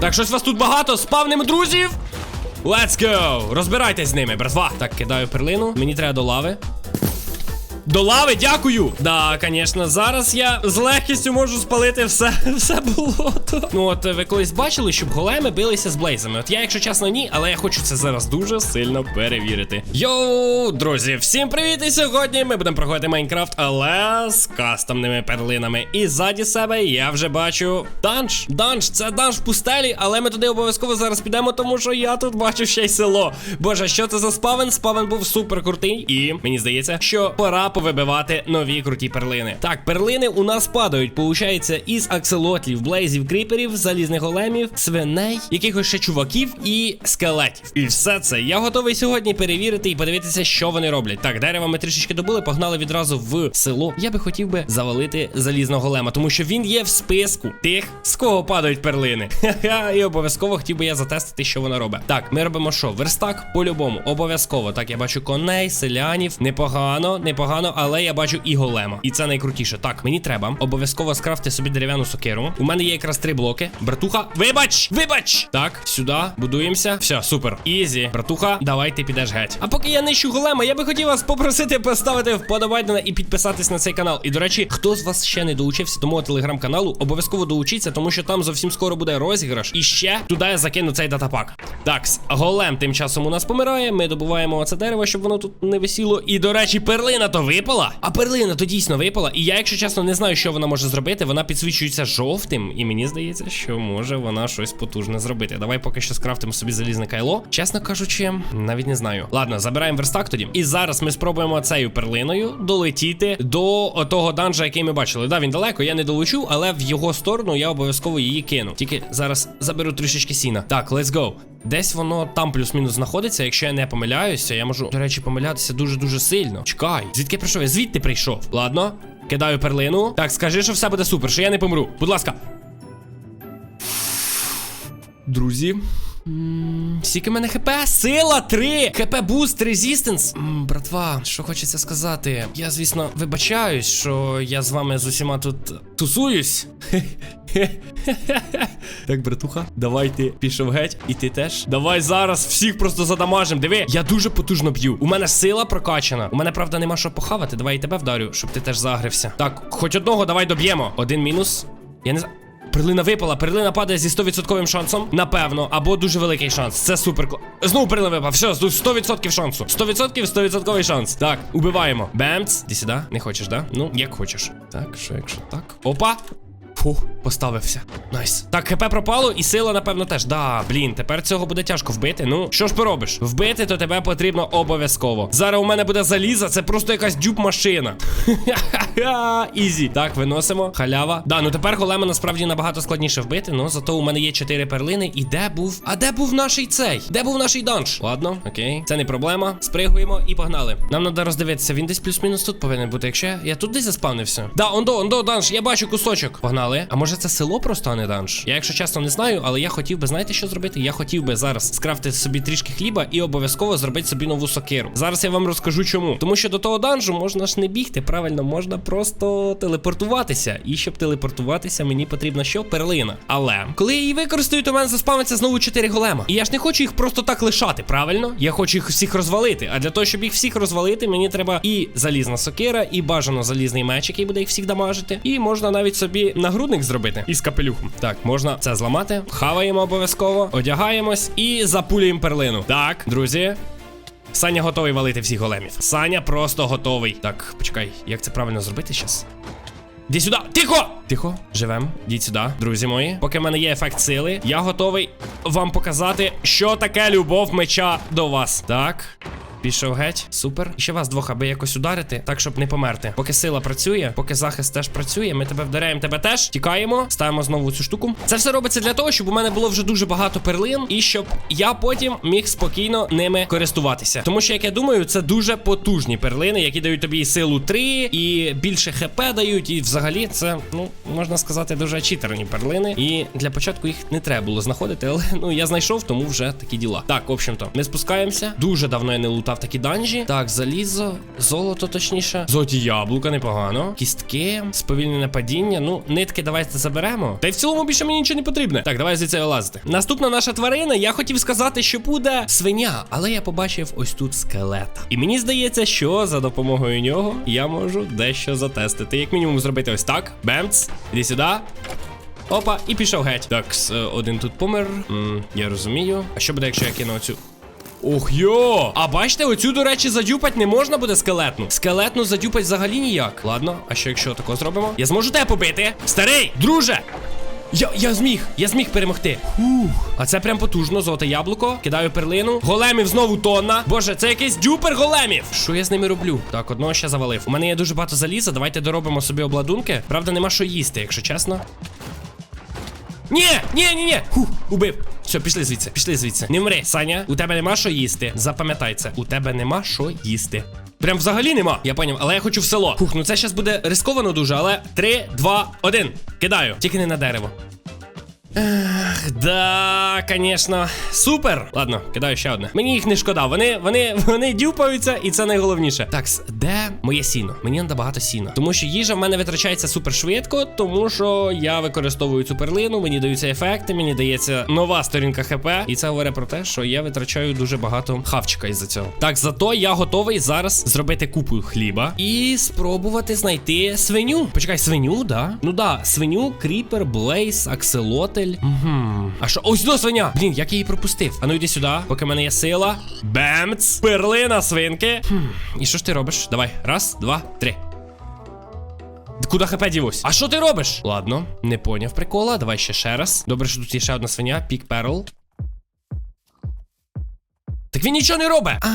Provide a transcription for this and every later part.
Так, щось вас тут багато, спавним друзів. Let's go! Розбирайтесь з ними, братва. Так, кидаю перлину. Мені треба до лави. До лави, дякую! Да, звісно, зараз я з легкістю можу спалити все, все болото. Ну от ви колись бачили, щоб големи билися з блейзами. От я, якщо чесно, ні, але я хочу це зараз дуже сильно перевірити. Йоу, друзі, всім привіт! І сьогодні ми будемо проходити Майнкрафт, але з кастомними перлинами. І ззаді себе я вже бачу данж. Данж, це данж в пустелі, але ми туди обов'язково зараз підемо, тому що я тут бачу ще й село. Боже, що це за спавен? Спавен був супер крутий, і мені здається, що пора повибивати нові круті перлини. Так, перлини у нас падають, получається, із акселотлів, блейзів, кріперів, залізних големів, свиней, якихось ще чуваків і скелетів. І все це я готовий сьогодні перевірити і подивитися, що вони роблять. Так, дерева ми трішечки добули, погнали відразу в село. Я би хотів би завалити залізного голема, тому що він є в списку тих, з кого падають перлини. Ха-ха, і обов'язково хотів би я затестити, що вона робить. Так, ми робимо що? Верстак по-любому, обов'язково. Так, я бачу коней, селянів. Непогано, непогано, але я бачу і голема. І це найкрутіше. Так, мені треба обов'язково скрафти собі дерев'яну сокиру. У мене є якраз три блоки. Братуха, вибач! Вибач! Так, сюди, будуємося. Все, супер. Ізі. Братуха, давай ти підеш геть. А поки я нищу голема, я би хотів вас попросити поставити вподобайку і підписатись на цей канал. І до речі, хто з вас ще не долучився до мого телеграм-каналу, обов'язково долучіться, тому що там зовсім скоро буде розіграш. І ще туди я закину цей датапак. Так, голем тим часом у нас помирає. Ми добуваємо оце дерево, щоб воно тут не висіло. І до речі, перлина то випала. А перлина то дійсно випала. І я, якщо чесно, не знаю, що вона може зробити. Вона підсвічується жовтим, і мені здається, що може вона щось потужне зробити. Давай поки що скрафтимо собі залізне кайло. Чесно кажучи, навіть не знаю. Ладно, забираємо верстак тоді. І зараз ми спробуємо цією перлиною долетіти до того данжа, який ми бачили. Да, він далеко, я не долечу, але в його сторону я обов'язково її кину. Тільки зараз заберу трішечки сіна. Так, let's go. Десь воно там плюс-мінус знаходиться. Якщо я не помиляюся, я можу, до речі, помилятися дуже-дуже сильно. Чекай, звідки прийшов? Я звідти прийшов. Ладно, кидаю перлину. Так, скажи, що все буде супер, що я не помру. Будь ласка. Друзі. Скільки мене хп? Сила 3! ХП буст, резістенс. М, Братва, що хочеться сказати? Я, звісно, вибачаюсь, що я з вами з усіма тут тусуюсь. Так, братуха, давай ти пішов геть, і ти теж. Давай зараз всіх просто задамажим. Диви, я дуже потужно б'ю. У мене сила прокачана. У мене, правда, нема що похавати. Давай і тебе вдарю, щоб ти теж загрився. Так, хоч одного давай доб'ємо. Один мінус. Я не знаю. Перлина випала, перлина падає зі 100% шансом. Напевно, або дуже великий шанс. Це супер. Знову перлина випав. Все, 100% шансу. 100% 100% шанс. Так, убиваємо. Бемц. Ді сюди. Не хочеш, да? Ну, як хочеш. Так, що якщо так? Опа. Фух, поставився. Найс. Так, ХП пропало, і сила, напевно, теж. Да, блін, тепер цього буде тяжко вбити. Ну, що ж поробиш? Вбити, то тебе потрібно обов'язково. Зараз у мене буде заліза, це просто якась дюб машина. Ізі. Так, виносимо. Халява. Да, ну тепер голема насправді набагато складніше вбити. Ну, зато у мене є 4 перлини. І де був? А де був наш цей? Де був наш данж? Ладно, окей. Це не проблема. Спригуємо і погнали. Нам треба роздивитися. Він десь плюс-мінус тут повинен бути. Якщо я тут десь заспавнився. Да, ондо, ондо, данж, я бачу кусочок. Погнали. А може це село просто, а не данж? Я, якщо чесно, не знаю, але я хотів би, знаєте, що зробити? Я хотів би зараз скрафтити собі трішки хліба і обов'язково зробити собі нову сокиру. Зараз я вам розкажу чому. Тому що до того данжу можна ж не бігти, правильно, можна просто телепортуватися. І щоб телепортуватися, мені потрібна що? Перлина. Але коли я її використаю, то в мене заспавниться знову 4 голема. І я ж не хочу їх просто так лишати, правильно? Я хочу їх всіх розвалити. А для того, щоб їх всіх розвалити, мені треба і залізна сокира, і бажано залізний меч, який буде їх всіх дамажити. І можна навіть собі нагрудник зробити із капелюхом. Так, можна це зламати. Хаваємо обов'язково, одягаємось і запулюємо перлину. Так, друзі. Саня готовий валити всіх големів. Саня просто готовий. Так, почекай, як це правильно зробити зараз? Іди сюди! Тихо! Тихо, живем. Йдіть сюди, друзі мої. Поки в мене є ефект сили, я готовий вам показати, що таке любов меча до вас. Так. Пішов геть, супер. І ще вас двох, аби якось ударити, так щоб не померти. Поки сила працює, поки захист теж працює, ми тебе вдаряємо, тебе теж. Тікаємо, ставимо знову цю штуку. Це все робиться для того, щоб у мене було вже дуже багато перлин, і щоб я потім міг спокійно ними користуватися. Тому що, як я думаю, це дуже потужні перлини, які дають тобі силу 3, і більше хп дають. І взагалі це, ну, можна сказати, дуже читерні перлини. І для початку їх не треба було знаходити, але ну я знайшов, тому вже такі діла. Так, в общем-то, ми спускаємося. Дуже давно я не лутав брав такі данжі. Так, залізо, золото, точніше. Золоті яблука, непогано. Кістки, сповільнене падіння. Ну, нитки давайте заберемо. Та й в цілому більше мені нічого не потрібне. Так, давай звідси вилазити. Наступна наша тварина. Я хотів сказати, що буде свиня, але я побачив ось тут скелета. І мені здається, що за допомогою нього я можу дещо затестити. Як мінімум зробити ось так. Бемц, іди сюди. Опа, і пішов геть. Так, е, один тут помер. М, я розумію. А що буде, якщо я кину оцю? Ох йо! А бачите, оцю, до речі, задюпать не можна буде скелетну. Скелетну задюпать взагалі ніяк. Ладно, а що якщо тако зробимо? Я зможу тебе побити? Старий, друже! Я, я зміг, я зміг перемогти. Фух. А це прям потужно, золоте яблуко. Кидаю перлину. Големів знову тонна. Боже, це якийсь дюпер големів. Що я з ними роблю? Так, одного ще завалив. У мене є дуже багато заліза. Давайте доробимо собі обладунки. Правда, нема що їсти, якщо чесно. Ні, ні, ні, ні. Фух, убив. Все, пішли звідси, пішли звідси. Не вмри, Саня. У тебе нема що їсти. Запам'ятай це. У тебе нема що їсти. Прям взагалі нема. Я поняв, але я хочу в село. Фух, ну це зараз буде рисковано дуже, але 3, 2, 1. Кидаю. Тільки не на дерево. Ех, да, конечно. Супер. Ладно, кидаю ще одне. Мені їх не шкода. Вони, вони, вони дюпаються, і це найголовніше. Так, де моє сіно? Мені треба багато сіна. Тому що їжа в мене витрачається супер швидко, тому що я використовую цю перлину, мені даються ефекти, мені дається нова сторінка ХП. І це говорить про те, що я витрачаю дуже багато хавчика із-за цього. Так, зато я готовий зараз зробити купу хліба і спробувати знайти свиню. Почекай, свиню, да? Ну да, свиню, кріпер, блейз, акселотель. Угу. А що? Ось до свиня! Блін, як я її пропустив? А ну йди сюди, поки в мене є сила. Бемц! Перлина свинки. Хм. І що ж ти робиш? Давай, раз, два, три. Куда хп дівось? А що ти робиш? Ладно, не поняв прикола. Давай ще ще раз. Добре, що тут є ще одна свиня, пік перл. Так він нічого не робить. А,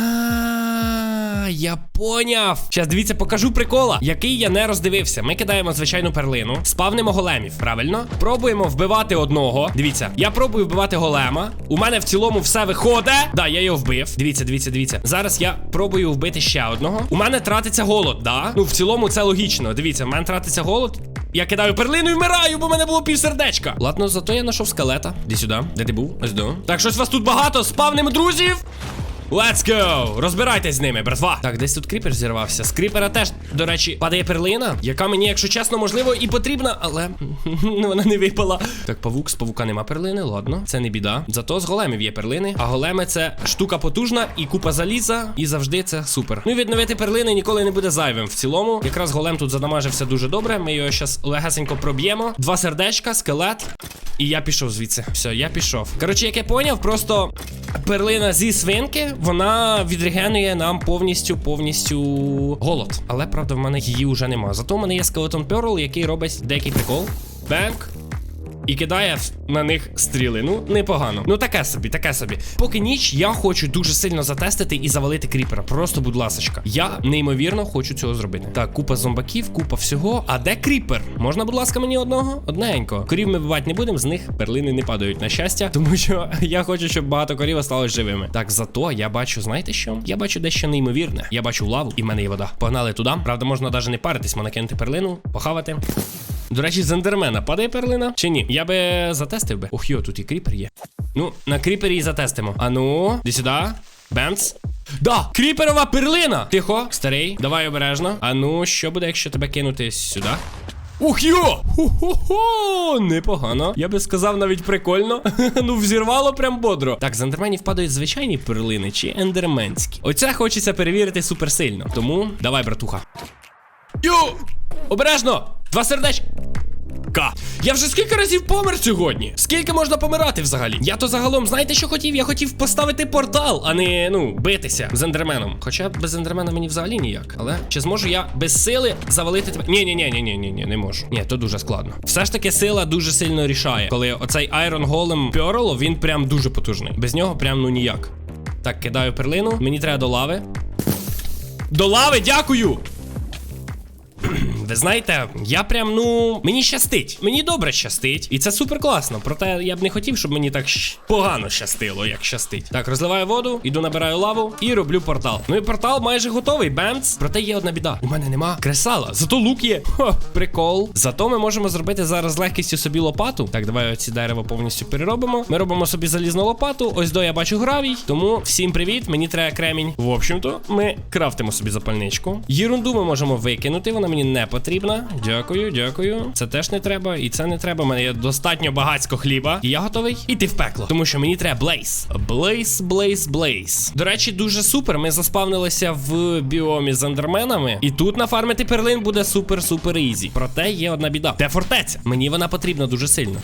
я поняв. Зараз дивіться, покажу прикола, який я не роздивився. Ми кидаємо звичайну перлину, спавнимо големів, правильно? Пробуємо вбивати одного. Дивіться, я пробую вбивати голема. У мене в цілому все виходить. Да, я його вбив. Дивіться, дивіться, дивіться. Зараз я пробую вбити ще одного. У мене тратиться голод, да? Ну, в цілому це логічно. Дивіться, в мене тратиться голод. Я кидаю перлину і вмираю, бо в мене було півсердечка. Ладно, зато я знайшов скелета. Іди сюди. Де ти був? Ось до. Так, щось вас тут багато. Спавнимо друзів. Let's go! Розбирайтесь з ними, братва. Так, десь тут кріпер зірвався. З кріпера теж, до речі, падає перлина, яка мені, якщо чесно, можливо, і потрібна, але вона не випала. Так, павук, з павука нема перлини, ладно, це не біда. Зато з големів є перлини. А големи це штука потужна і купа заліза, і завжди це супер. Ну і відновити перлини ніколи не буде зайвим. В цілому, якраз голем тут задамажився дуже добре. Ми його зараз легесенько проб'ємо. Два сердечка, скелет. І я пішов звідси. Все, я пішов. Коротше, як я поняв, просто перлина зі свинки, вона відрегенує нам повністю, повністю голод. Але правда, в мене її вже нема. Зато в мене є скелетон Перл, який робить деякий прикол. Бенк. І кидає на них стріли. Ну, непогано. Ну таке собі, таке собі. Поки ніч, я хочу дуже сильно затестити і завалити кріпера. Просто, будь ласочка. Я неймовірно хочу цього зробити. Так, купа зомбаків, купа всього. А де кріпер? Можна, будь ласка, мені одного? Одненько. Корів ми бивати не будемо, з них перлини не падають на щастя, тому що я хочу, щоб багато корів осталось живими. Так, зато я бачу, знаєте що? Я бачу дещо неймовірне. Я бачу лаву, і в мене є вода. Погнали туди. Правда, можна навіть не паритись, можна кинути перлину, похавати. До речі, з ендермена падає перлина? Чи ні? Я би затестив би. Ох, йо, тут і кріпер є. Ну, на кріпері і затестимо. А ну, іди сюди. Бемц. Да, кріперова перлина! Тихо, старий, давай обережно. А ну, що буде, якщо тебе кинути сюди? Ух йо! Хо-хо-хо! Непогано. Я би сказав навіть прикольно. ну, взірвало прям бодро. Так, з ендерменів падають звичайні перлини чи ендерменські. Оце хочеться перевірити суперсильно. Тому давай, братуха. Йо! Обережно! Два сердечка! Я вже скільки разів помер сьогодні? Скільки можна помирати взагалі? Я то загалом, знаєте, що хотів? Я хотів поставити портал, а не ну битися з ендерменом. Хоча без ендермена мені взагалі ніяк. Але чи зможу я без сили завалити тебе? Ні, ні, ні, ні, ні, ні, не можу. Ні, то дуже складно. Все ж таки, сила дуже сильно рішає. Коли оцей Iron Golem Pearl, він прям дуже потужний. Без нього прям ну ніяк. Так, кидаю перлину. Мені треба до лави. До лави, дякую! ви знаєте, я прям, ну, мені щастить. Мені добре щастить. І це супер класно. Проте я б не хотів, щоб мені так погано щастило, як щастить. Так, розливаю воду, іду набираю лаву і роблю портал. Ну і портал майже готовий, бемц. Проте є одна біда. У мене нема кресала, зато лук є. Хо, прикол. Зато ми можемо зробити зараз легкістю собі лопату. Так, давай оці дерева повністю переробимо. Ми робимо собі залізну лопату. Ось до я бачу гравій. Тому всім привіт, мені треба кремінь. В общем-то, ми крафтимо собі запальничку. Єрунду ми можемо викинути, вона мені не потрібна. Дякую, дякую. Це теж не треба, і це не треба. У мене є достатньо багатсько хліба. І я готовий іти в пекло. Тому що мені треба блейз. Блейз, блейз, блейз. До речі, дуже супер. Ми заспавнилися в біомі з андерменами. І тут нафармити перлин буде супер-супер ізі. Проте є одна біда. Де фортеця? Мені вона потрібна дуже сильно.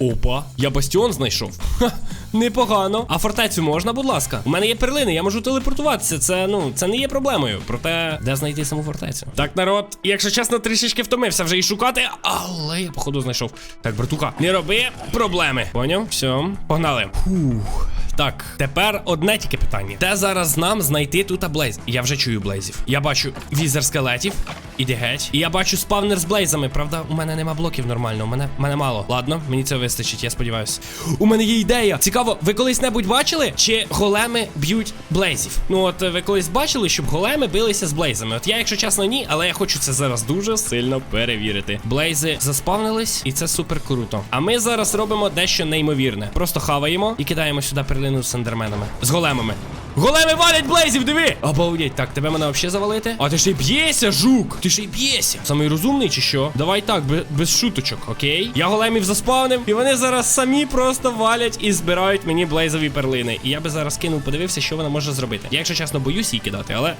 Опа, я бастіон знайшов. Ха, непогано. А фортецю можна, будь ласка. У мене є перлини, я можу телепортуватися. Це ну це не є проблемою. Проте, де знайти саму фортецю? Так, народ, якщо чесно, трішечки втомився вже і шукати, але я походу знайшов. Так, братуха, не роби проблеми. Поняв? Все, погнали. Фух. Так, тепер одне тільки питання. Де зараз нам знайти тут блейз? Я вже чую блейзів. Я бачу візер скелетів. Іди геть. І я бачу спавнер з блейзами. Правда, у мене нема блоків нормально. У мене, мене мало. Ладно, мені це вистачить, я сподіваюся. У мене є ідея. Цікаво, ви колись-небудь бачили, чи големи б'ють блейзів? Ну от ви колись бачили, щоб големи билися з блейзами. От я, якщо чесно, ні, але я хочу це зараз дуже сильно перевірити. Блейзи заспавнились, і це супер круто. А ми зараз робимо дещо неймовірне. Просто хаваємо і кидаємо сюди перлину з ендерменами. З големами. Големи валять блейзів, диви! Обалдеть, так, тебе мене взагалі завалити? А ти ще й б'єшся, жук! Ти ще й б'єся. Самий розумний чи що? Давай так, без шуточок, окей? Я големів заспавнив, і вони зараз самі просто валять і збирають мені блейзові перлини. І я би зараз кинув, подивився, що вона може зробити. Я, якщо чесно, боюсь її кидати, але.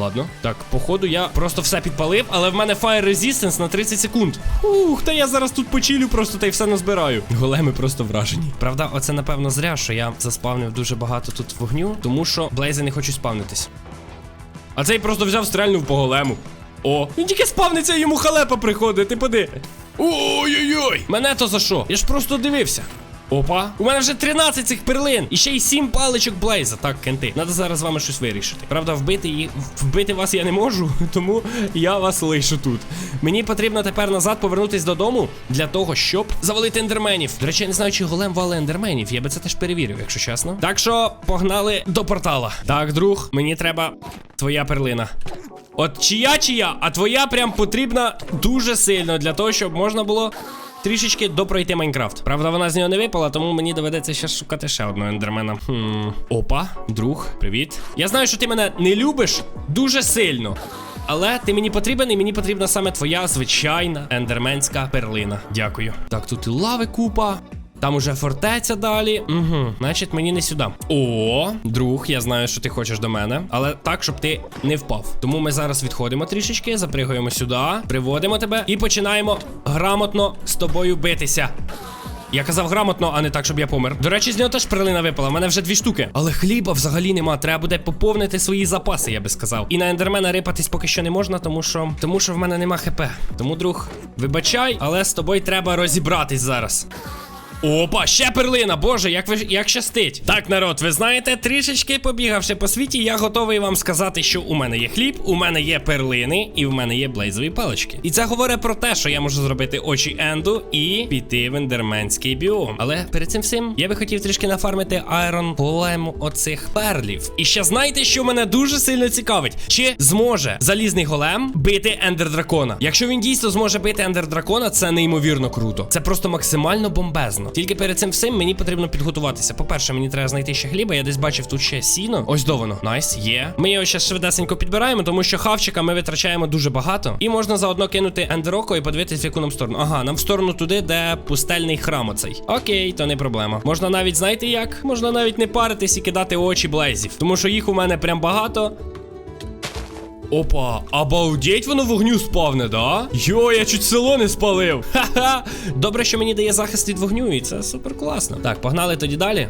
Ладно, так, походу, я просто все підпалив, але в мене Fire Resistance на 30 секунд. Ух, та я зараз тут почилю просто та й все назбираю. Големи просто вражені. Правда, оце напевно зря, що я заспавнив дуже багато тут вогню, тому що блейзи не хочуть спавнитись. А цей просто взяв стрельнув по голему. О, він тільки спавниться, йому халепа приходить, ти поди. Ой-ой-ой! Мене то за що? Я ж просто дивився. Опа, у мене вже 13 цих перлин. І ще й 7 паличок Блейза. Так, кенти. Надо зараз з вами щось вирішити. Правда, вбити їх вбити вас я не можу, тому я вас лишу тут. Мені потрібно тепер назад повернутись додому для того, щоб завалити ендерменів. До речі, я не знаю, чи голем вали ендерменів. Я би це теж перевірив, якщо чесно. Так що погнали до портала. Так, друг, мені треба твоя перлина. От чия чия, а твоя прям потрібна дуже сильно для того, щоб можна було трішечки допройти Майнкрафт. Правда, вона з нього не випала, тому мені доведеться ще шукати ще одного ендермена. Хм. Опа, друг, привіт. Я знаю, що ти мене не любиш дуже сильно. Але ти мені потрібен, і мені потрібна саме твоя звичайна ендерменська перлина. Дякую. Так, тут і лави купа. Там уже фортеця далі. Угу, значить, мені не сюди. О, друг, я знаю, що ти хочеш до мене, але так, щоб ти не впав. Тому ми зараз відходимо трішечки, запригуємо сюди, приводимо тебе і починаємо грамотно з тобою битися. Я казав грамотно, а не так, щоб я помер. До речі, з нього теж перлина випала. У мене вже дві штуки. Але хліба взагалі нема. Треба буде поповнити свої запаси, я би сказав. І на ендермена рипатись поки що не можна, тому що тому що в мене нема хп. Тому, друг, вибачай, але з тобою треба розібратись зараз. Опа, ще перлина, боже, як ви як щастить. Так, народ, ви знаєте, трішечки побігавши по світі, я готовий вам сказати, що у мене є хліб, у мене є перлини, і в мене є блейзові палички. І це говорить про те, що я можу зробити очі енду і піти в ендерменський біом. Але перед цим всім я би хотів трішки нафармити айрон голему оцих перлів. І ще знаєте, що мене дуже сильно цікавить: чи зможе залізний голем бити ендер дракона? Якщо він дійсно зможе бити ендер дракона, це неймовірно круто. Це просто максимально бомбезно. Тільки перед цим всім мені потрібно підготуватися. По-перше, мені треба знайти ще хліба. Я десь бачив тут ще сіно. Ось до. Найс, є. Ми його ще швидесенько підбираємо, тому що хавчика ми витрачаємо дуже багато. І можна заодно кинути ендероко і подивитись, в яку нам сторону. Ага, нам в сторону туди, де пустельний храм оцей. Окей, то не проблема. Можна навіть, знаєте як? Можна навіть не паритись і кидати очі блейзів. Тому що їх у мене прям багато. Опа, обалдеть воно вогню спавне, да? Йо, я чуть село не спалив. Ха-ха. Добре, що мені дає захист від вогню, і це супер класно. Так, погнали тоді далі.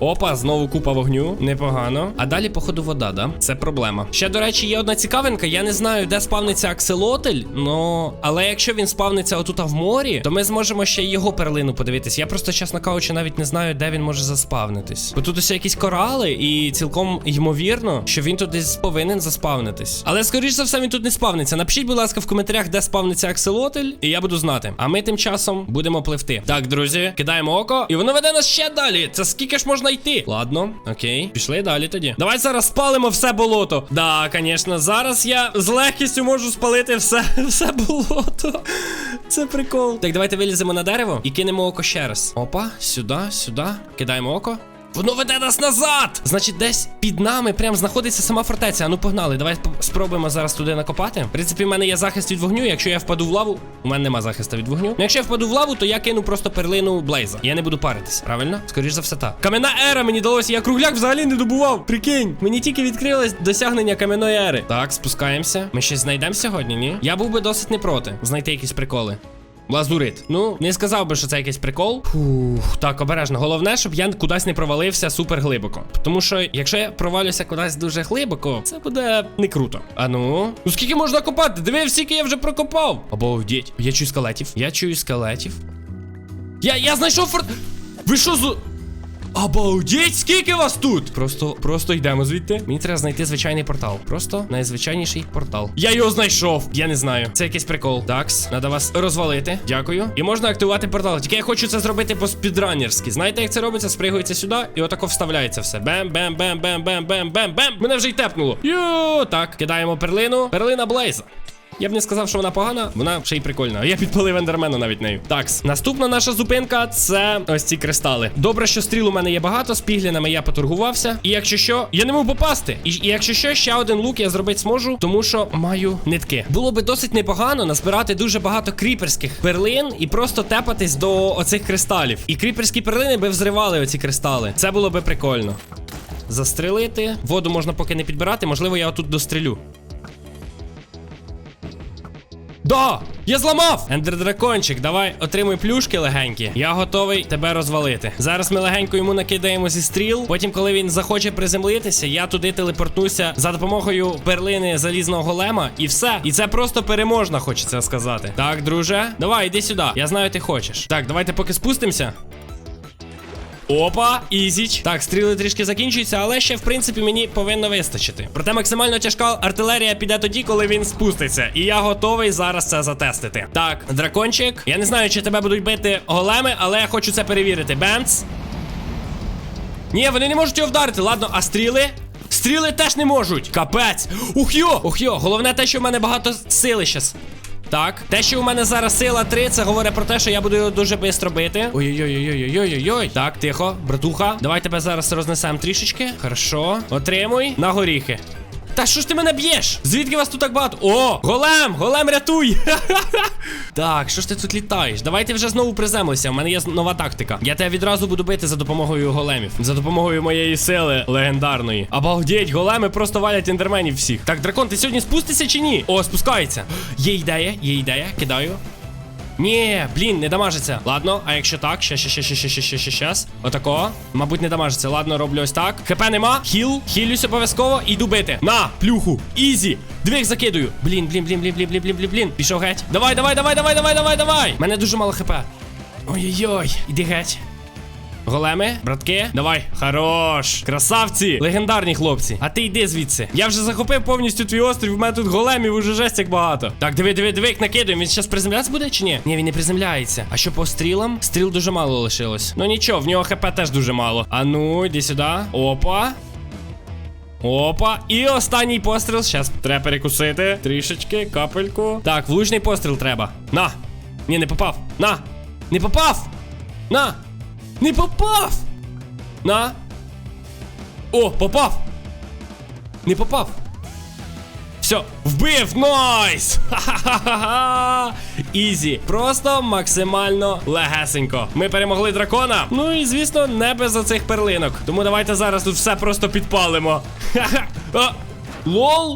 Опа, знову купа вогню. Непогано. А далі, походу, вода, да? Це проблема. Ще, до речі, є одна цікавинка. Я не знаю, де спавниться акселотель, но. Але якщо він спавниться отут в морі, то ми зможемо ще його перлину подивитись. Я просто, чесно кажучи, навіть не знаю, де він може заспавнитись. Бо тут усе якісь корали, і цілком ймовірно, що він тут десь повинен заспавнитись. Але скоріш за все, він тут не спавниться. Напишіть, будь ласка, в коментарях, де спавниться акселотель, і я буду знати. А ми тим часом будемо пливти. Так, друзі, кидаємо око, і воно веде нас ще далі. Це скільки ж можна йти? Ладно, окей, пішли далі тоді. Давай зараз спалимо все болото. Да, звісно, зараз я з легкістю можу спалити все, все болото. Це прикол. Так, давайте виліземо на дерево і кинемо око ще раз. Опа, сюди, сюди. Кидаємо око. Воно веде нас назад! Значить, десь під нами прям знаходиться сама фортеця. А ну погнали, давай спробуємо зараз туди накопати. В принципі, в мене є захист від вогню. Якщо я впаду в лаву, у мене нема захисту від вогню. Ну, якщо я впаду в лаву, то я кину просто перлину Блейза. Я не буду паритись, правильно? Скоріш за все так. Кам'яна ера мені далося. Я кругляк взагалі не добував. Прикинь, мені тільки відкрилось досягнення кам'яної ери. Так, спускаємося. Ми щось знайдемо сьогодні, ні? Я був би досить не проти знайти якісь приколи. Лазурит. Ну, не сказав би, що це якийсь прикол. Фух, так, обережно. Головне, щоб я кудись не провалився супер глибоко. Тому що, якщо я провалюся кудись дуже глибоко, це буде не круто. А ну. Ну скільки можна копати? Диви, скільки я вже прокопав. Обалдеть. Я чую скелетів. Я чую скелетів. Я, я знайшов форт. Ви що з. Обалдеть, скільки вас тут? Просто, просто йдемо звідти. Мені треба знайти звичайний портал. Просто найзвичайніший портал. Я його знайшов. Я не знаю. Це якийсь прикол. Такс, треба вас розвалити. Дякую. І можна активувати портал. Тільки я хочу це зробити по спідранерськи. Знаєте, як це робиться? Спригується сюди і отако вставляється все. Бем, бем, бем, бем, бем, бем, бем, бем. Мене вже й тепнуло. Йо, так, кидаємо перлину. Перлина Блейза. Я б не сказав, що вона погана, вона ще й прикольна. Я підпалив ендермена навіть нею. Такс, наступна наша зупинка це ось ці кристали. Добре, що стріл у мене є багато, з піглінами я поторгувався. І якщо що, я не можу попасти. І, і якщо що, ще один лук я зробити зможу, тому що маю нитки. Було би досить непогано назбирати дуже багато кріперських перлин і просто тепатись до оцих кристалів. І кріперські перлини би взривали оці кристали. Це було би прикольно. Застрелити. Воду можна поки не підбирати, можливо, я отут дострелю. Да! Я зламав! Ендердракончик, давай отримуй плюшки легенькі. Я готовий тебе розвалити. Зараз ми легенько йому накидаємо зі стріл. Потім, коли він захоче приземлитися, я туди телепортнуся за допомогою перлини залізного голема, і все. І це просто переможна, хочеться сказати. Так, друже, давай, іди сюди. Я знаю, ти хочеш. Так, давайте поки спустимося. Опа, ізіч. Так, стріли трішки закінчуються, але ще, в принципі, мені повинно вистачити. Проте максимально тяжка артилерія піде тоді, коли він спуститься. І я готовий зараз це затестити. Так, дракончик. Я не знаю, чи тебе будуть бити големи, але я хочу це перевірити. Бемц. Ні, вони не можуть його вдарити. Ладно, а стріли? Стріли теж не можуть. Капець. Ух йо! Ух йо! Головне те, що в мене багато сили щас. Так, те, що у мене зараз сила 3, це говорить про те, що я буду його дуже швидко бити. Ой-ой-ой-ой-ой-ой-ой. Так, тихо, братуха. Давай тебе зараз рознесемо трішечки. Хорошо. Отримуй на горіхи. Та що ж ти мене б'єш? Звідки вас тут так багато? О, голем! Голем рятуй! так, що ж ти тут літаєш? Давайте вже знову приземлися. У мене є нова тактика. Я тебе відразу буду бити за допомогою големів. За допомогою моєї сили легендарної. Обалдеть, големи просто валять ендерменів всіх. Так, дракон, ти сьогодні спустишся чи ні? О, спускається. Є ідея, є ідея, кидаю. Ні, блін, не дамажиться. Ладно, а якщо так, ще, ще, ще, ще, ще, ще, ще, ще, щас. Отако. Мабуть, не дамажиться. Ладно, роблю ось так. ХП нема. Хіл. Хілюсь обов'язково. Іду бити. На, плюху. Ізі. Двіх закидую. Блін, блін, блін, блін, блін, блін, блін, блін, блін. Пішов геть. Давай, давай, давай, давай, давай, давай, давай. Мене дуже мало хп. Ой-ой-ой, іди геть. Големи, братки, давай, хорош. Красавці, легендарні хлопці. А ти йди звідси. Я вже захопив повністю твій острів. У мене тут големів уже жесть як багато. Так, диви, диви, диви, як накидуємо. Він зараз приземлятися буде чи ні? Ні, він не приземляється. А що по стрілам? Стріл дуже мало лишилось. Ну нічого, в нього хп теж дуже мало. А ну, йди сюди. Опа. Опа, і останній постріл. Щас треба перекусити. Трішечки, капельку. Так, влучний постріл треба. На. Ні, не попав. На. Не попав. На. Не попав. На. О, попав. Не попав. Все, вбив, найс! Ха-ха-ха-ха! Ізі. Просто максимально легесенько. Ми перемогли дракона. Ну і звісно, не без оцих перлинок. Тому давайте зараз тут все просто підпалимо. Ха-ха. Лол.